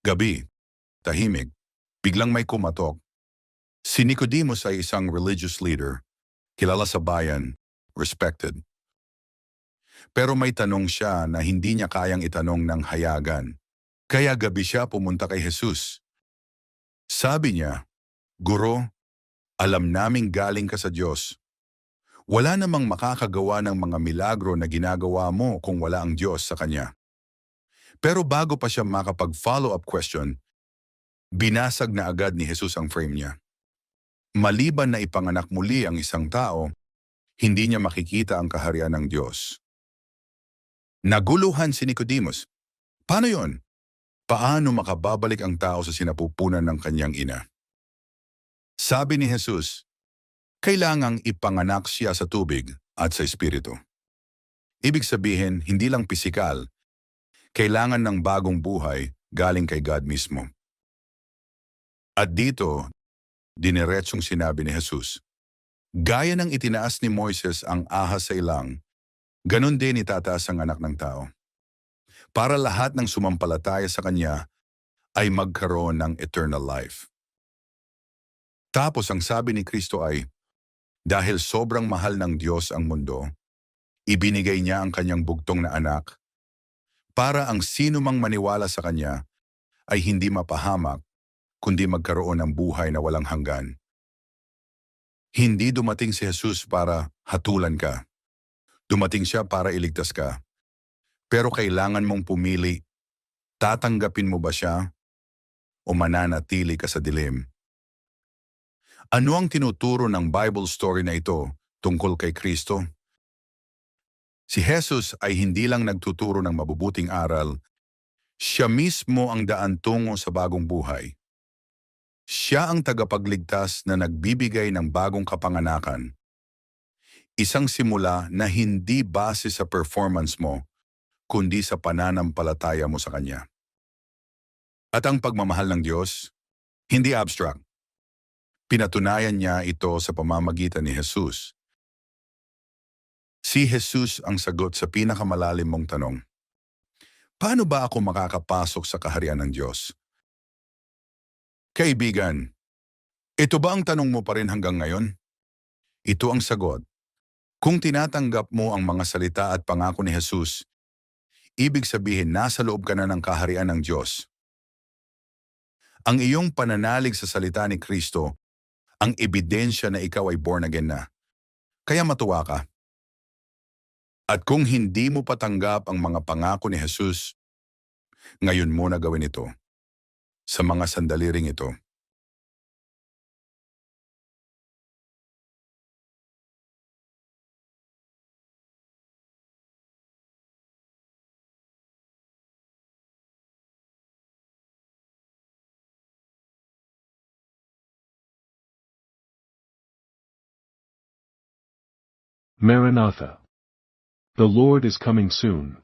Gabi, tahimik, biglang may kumatok. Si Nicodemus ay isang religious leader, kilala sa bayan, respected. Pero may tanong siya na hindi niya kayang itanong ng hayagan. Kaya gabi siya pumunta kay Jesus. Sabi niya, Guro, alam naming galing ka sa Diyos. Wala namang makakagawa ng mga milagro na ginagawa mo kung wala ang Diyos sa Kanya. Pero bago pa siya makapag-follow-up question, binasag na agad ni Jesus ang frame niya. Maliban na ipanganak muli ang isang tao, hindi niya makikita ang kaharian ng Diyos. Naguluhan si Nicodemus. Paano yon? Paano makababalik ang tao sa sinapupunan ng kanyang ina? Sabi ni Jesus, kailangang ipanganak siya sa tubig at sa espiritu. Ibig sabihin, hindi lang pisikal, kailangan ng bagong buhay galing kay God mismo. At dito, dineretsong sinabi ni Jesus, Gaya ng itinaas ni Moises ang ahas sa ilang, ganon din itataas ang anak ng tao. Para lahat ng sumampalataya sa Kanya ay magkaroon ng eternal life. Tapos ang sabi ni Kristo ay, dahil sobrang mahal ng Diyos ang mundo, ibinigay niya ang kanyang bugtong na anak para ang sino mang maniwala sa Kanya ay hindi mapahamak kundi magkaroon ng buhay na walang hanggan. Hindi dumating si Jesus para hatulan ka. Dumating siya para iligtas ka. Pero kailangan mong pumili, tatanggapin mo ba siya o mananatili ka sa dilim? Ano ang tinuturo ng Bible story na ito tungkol kay Kristo? Si Jesus ay hindi lang nagtuturo ng mabubuting aral, siya mismo ang daan tungo sa bagong buhay. Siya ang tagapagligtas na nagbibigay ng bagong kapanganakan. Isang simula na hindi base sa performance mo, kundi sa pananampalataya mo sa Kanya. At ang pagmamahal ng Diyos, hindi abstract. Pinatunayan niya ito sa pamamagitan ni Jesus. Si Jesus ang sagot sa pinakamalalim mong tanong. Paano ba ako makakapasok sa kaharian ng Diyos? Kaibigan, ito ba ang tanong mo pa rin hanggang ngayon? Ito ang sagot. Kung tinatanggap mo ang mga salita at pangako ni Jesus, ibig sabihin nasa loob ka na ng kaharian ng Diyos. Ang iyong pananalig sa salita ni Kristo, ang ebidensya na ikaw ay born again na. Kaya matuwa ka. At kung hindi mo patanggap ang mga pangako ni Jesus, ngayon mo na gawin ito. Sa mga sandali ring ito. Maranatha. The Lord is coming soon.